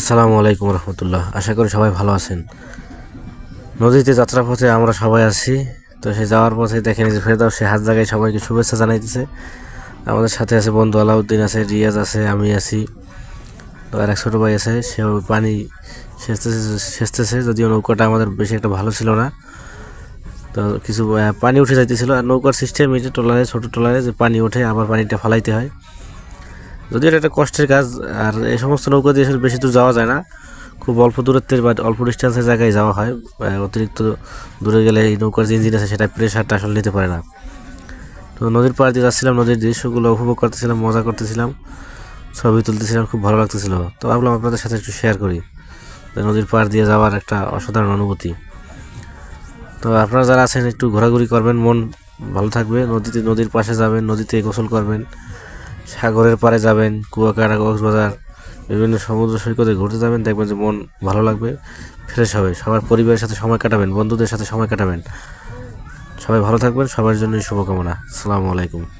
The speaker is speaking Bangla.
আসসালামু আলাইকুম রহমতুল্লাহ। আশা করি সবাই ভালো আছেন। নদীতে যাত্রা পথে আমরা সবাই আছি। তো সে যাওয়ার পথে দেখে নিজে ফেরত সে হাত জায়গায় সবাইকে শুভেচ্ছা জানাইতেছে। আমাদের সাথে আছে বন্ধু আলাউদ্দিন আছে, রিয়াজ আছে, আমি আছি। তো আর এক ছোটো ভাই আছে, সেও পানি সেচতেছে সেচতেছে, যদিও নৌকাটা আমাদের বেশি একটা ভালো ছিল না। তো কিছু পানি উঠে যাইতেছিল। আর নৌকার সিস্টেম এই যে ট্রলারে, ছোটো ট্রলারে যে পানি ওঠে, আবার পানিটা ফালাইতে হয়। যদিও এটা একটা কষ্টের কাজ, আর এই সমস্ত নৌকা দিয়ে বেশি দূর যাওয়া যায় না। খুব অল্প দূরত্বের বা অল্প ডিস্টেন্সের জায়গায় যাওয়া হয়। অতিরিক্ত দূরে গেলে এই নৌকার যে ইঞ্জিন আছে, সেটা প্রেশারটা আসলে নিতে পারে না। তো নদীর পাড় দিয়ে যাচ্ছিলাম, নদীর দৃশ্যগুলো উপভোগ করতেছিলাম, মজা করতেছিলাম। ছবি তুলতেছিলাম, খুব ভালো লাগতেছিল। তো ভাবলাম আপনাদের সাথে একটু শেয়ার করি। নদীর পাড় দিয়ে যাওয়ার একটা অসাধারণ অনুভূতি। তো আপনারা যারা আছেন, একটু ঘোরাঘুরি করবেন, মন ভালো থাকবে। নদীতে, নদীর পাশে যাবেন, নদীতে গোসল করবেন। সাগরের পাড়ে যাবেন, কুয়াকাটা, কক্সবাজার, বিভিন্ন সমুদ্র সৈকতে ঘুরতে যাবেন, দেখবেন যে মন ভালো লাগবে ফ্রেশ হবে। সবার পরিবারের সাথে সময় কাটাবেন, বন্ধুদের সাথে সময় কাটাবেন। সবাই ভালো থাকবেন, সবার জন্যই শুভকামনা। আসসালামু আলাইকুম।